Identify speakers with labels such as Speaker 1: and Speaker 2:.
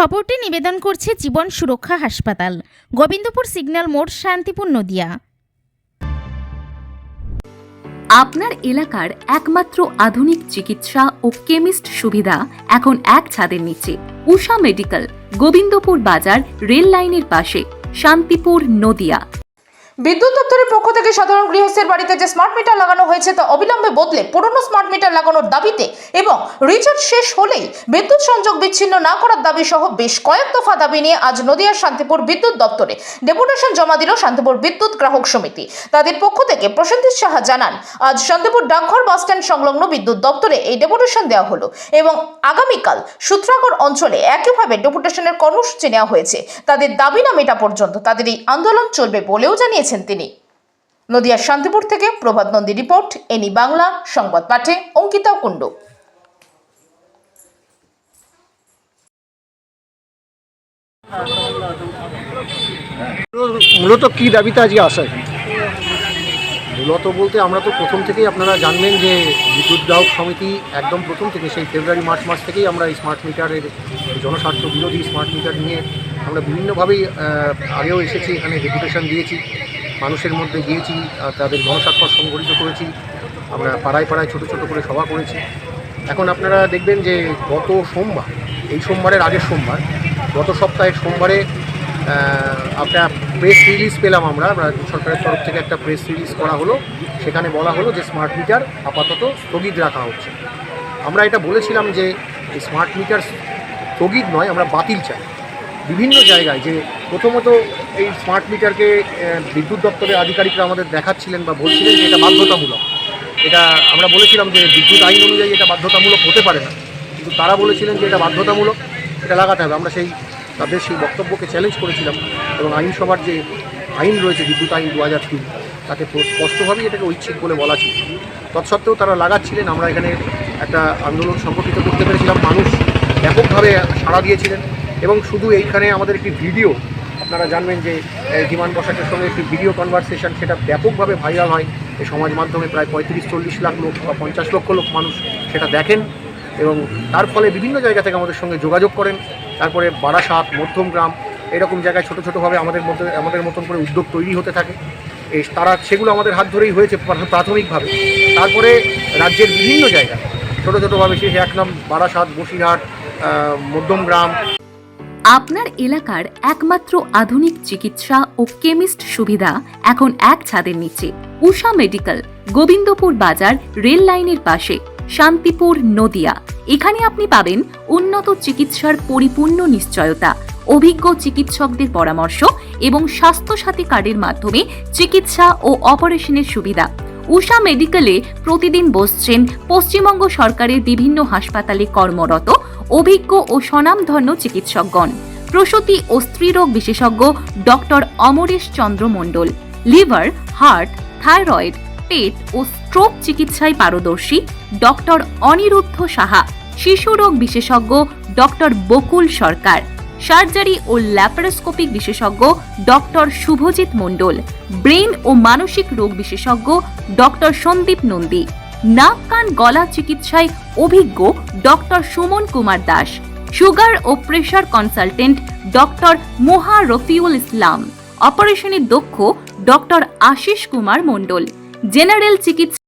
Speaker 1: খবরটি নিবেদন করছে জীবন সুরক্ষা হাসপাতাল। গোবিন্দপুর সিগন্যাল মোড়, শান্তিপুর, নদিয়া।
Speaker 2: আপনার এলাকার একমাত্র আধুনিক চিকিৎসা ও কেমিস্ট সুবিধা এখন এক ছাদের নিচে। উষা মেডিকেল, গোবিন্দপুর বাজার রেল লাইনের পাশে, শান্তিপুর, নদিয়া।
Speaker 3: বিদ্যুৎ দপ্তরের পক্ষ থেকে সাধারণ গৃহস্থের বাড়িতে যে স্মার্ট মিটার লাগানো হয়েছে তা অবিলম্বে বদলে পুরনো স্মার্ট মিটার লাগানোর দাবিতে এবং রিচার্জ শেষ হলেই বিদ্যুৎ সংযোগ বিচ্ছিন্ন না করার দাবি সহ বেশ কয়েক দফা দাবি নিয়ে আজ নদিয়ার শান্তিপুর বিদ্যুৎ দপ্তরে ডেপুটেশন জমা দিল শান্তিপুর বিদ্যুৎ গ্রাহক সমিতি। তাদের পক্ষ থেকে প্রসেনজিৎ সাহা জানান, আজ শান্তিপুর ডাকঘর বাসস্ট্যান্ড সংলগ্ন বিদ্যুৎ দপ্তরে এই ডেপুটেশন দেওয়া হলো এবং আগামীকাল সূত্রাগড় অঞ্চলে একইভাবে ডেপুটেশনের কর্মসূচি নেওয়া হয়েছে। তাদের দাবি না মেটা পর্যন্ত তাদের এই আন্দোলন চলবে বলেও জানিয়েছেন তিনি। নদিয়ার শান্তিপুর থেকে প্রভাত নন্দী রিপোর্ট, এনি বাংলা, সংবাদ পাঠে অঙ্কিতা কুণ্ডু।
Speaker 4: মূলত কি দাবিতে আজকে আসা মূলত বলতে আমরা তো প্রথম থেকেই আপনারা জানবেন যে বিদ্যুৎ গ্রাহক সমিতি একদম প্রথম থেকে সেই ফেব্রুয়ারি, মার্চ মাস থেকেই আমরা স্মার্ট মিটারের জনস্বার্থ বিরোধী স্মার্ট মিটার নিয়ে আমরা বিভিন্নভাবেই আগেও এসেছি, এখানে ডেপুটেশন দিয়েছি। মানুষের মধ্যে গিয়েছি, আর তাদের জনস্বার্থ সংগঠিত করেছি। আমরা পাড়ায় পাড়ায় ছোটো ছোটো করে সভা করেছি। এখন আপনারা দেখবেন যে গত সোমবার, এই সোমবারের আগের সোমবার, গত সপ্তাহের সোমবারে একটা প্রেস রিলিজ পেলাম আমরা। সরকারের তরফ থেকে একটা প্রেস রিলিজ করা হলো। সেখানে বলা হলো যে স্মার্ট মিটার আপাতত স্থগিত রাখা হচ্ছে। আমরা এটা বলেছিলাম যে স্মার্ট মিটার স্থগিত নয়, আমরা বাতিল চাই। বিভিন্ন জায়গায় যে প্রথমত এই স্মার্ট মিটারকে বিদ্যুৎ দপ্তরের আধিকারিকরা আমাদের দেখাচ্ছিলেন বা বলছিলেন যে এটা বাধ্যতামূলক। এটা আমরা বলেছিলাম যে বিদ্যুৎ আইন অনুযায়ী এটা বাধ্যতামূলক হতে পারে না। কিন্তু তারা বলেছিলেন যে এটা বাধ্যতামূলক, এটা লাগাতে হবে। আমরা সেই, তাদের সেই বক্তব্যকে চ্যালেঞ্জ করেছিলাম এবং আইনসভার যে আইন রয়েছে, বিদ্যুৎ আইন দু হাজার তিন প- স্পষ্টভাবেই এটাকে ঐচ্ছিক বলে বলা ছিল। তৎসত্ত্বেও তারা লাগাচ্ছিলেন। আমরা এখানে একটা আন্দোলন সংগঠিত করতে পেরেছিলাম। মানুষ ব্যাপকভাবে সাড়া দিয়েছিলেন এবং শুধু এইখানে আমাদের একটি ভিডিও আপনারা জানবেন যে বিমান বসাকের সঙ্গে একটি ভিডিও কনভারসেশন সেটা ব্যাপকভাবে ভাইরাল হয়। এই সমাজ মাধ্যমে প্রায় পঁয়ত্রিশ, চল্লিশ লাখ লোক বা পঞ্চাশ লক্ষ লোক মানুষ সেটা দেখেন এবং তার ফলে বিভিন্ন জায়গা থেকে আমাদের সঙ্গে যোগাযোগ করেন। তারপরে বারাসাত, মধ্যমগ্রাম এরকম জায়গায় ছোটো ছোটোভাবে আমাদের মধ্যে, আমাদের মতন করে উদ্যোগ তৈরি হতে থাকে। এই তারা সেগুলো আমাদের হাত ধরেই হয়েছে প্রাথমিকভাবে। তারপরে রাজ্যের বিভিন্ন জায়গা ছোটো ছোটোভাবে সেই এক নাম বারাসাত, বসিরহাট মধ্যমগ্রাম
Speaker 2: আপনার এলাকার একমাত্র আধুনিক চিকিৎসা ও কেমিস্ট সুবিধা এখন এক ছাদের নিচে। উষা মেডিকেল, গোবিন্দপুর বাজার, রেল লাইনের পাশে, শান্তিপুর, নদিয়া। এখানে আপনি পাবেন উন্নত চিকিৎসার পরিপূর্ণ নিশ্চয়তা, অভিজ্ঞ চিকিৎসকদের পরামর্শ এবং স্বাস্থ্যসাথী কার্ডের মাধ্যমে চিকিৎসা ও অপারেশনের সুবিধা। উষা মেডিকেলে প্রতিদিন বসছেন পশ্চিমবঙ্গ সরকারের বিভিন্ন হাসপাতালে কর্মরত, অভিজ্ঞ ও স্বনামধন্য চিকিৎসকগণ। প্রসূতি ও স্ত্রীরোগ বিশেষজ্ঞ doctor Amaresh Chandra Mondal, liver, heart, thyroid, পেট ও স্ট্রোক চিকিৎসায় পারদর্শী ডক্টর অনিরুদ্ধ সাহা শিশুরোগ বিশেষজ্ঞ ডক্টর বকুল সরকার। সার্জারি ও ল্যাপারোস্কোপিক বিশেষজ্ঞ ডক্টর শুভজিৎ মণ্ডল, ব্রেন ও মানসিক রোগ বিশেষজ্ঞ ডক্টর সন্দীপ নন্দী, নাক কান গলা চিকিৎসায় অভিজ্ঞ ডক্টর সুমন কুমার দাস, সুগার ও pressure consultant doctor Moha Rafiul Islam, অপারেশনে দক্ষ ডক্টর আশিস কুমার মণ্ডল, জেনারেল চিকিৎসা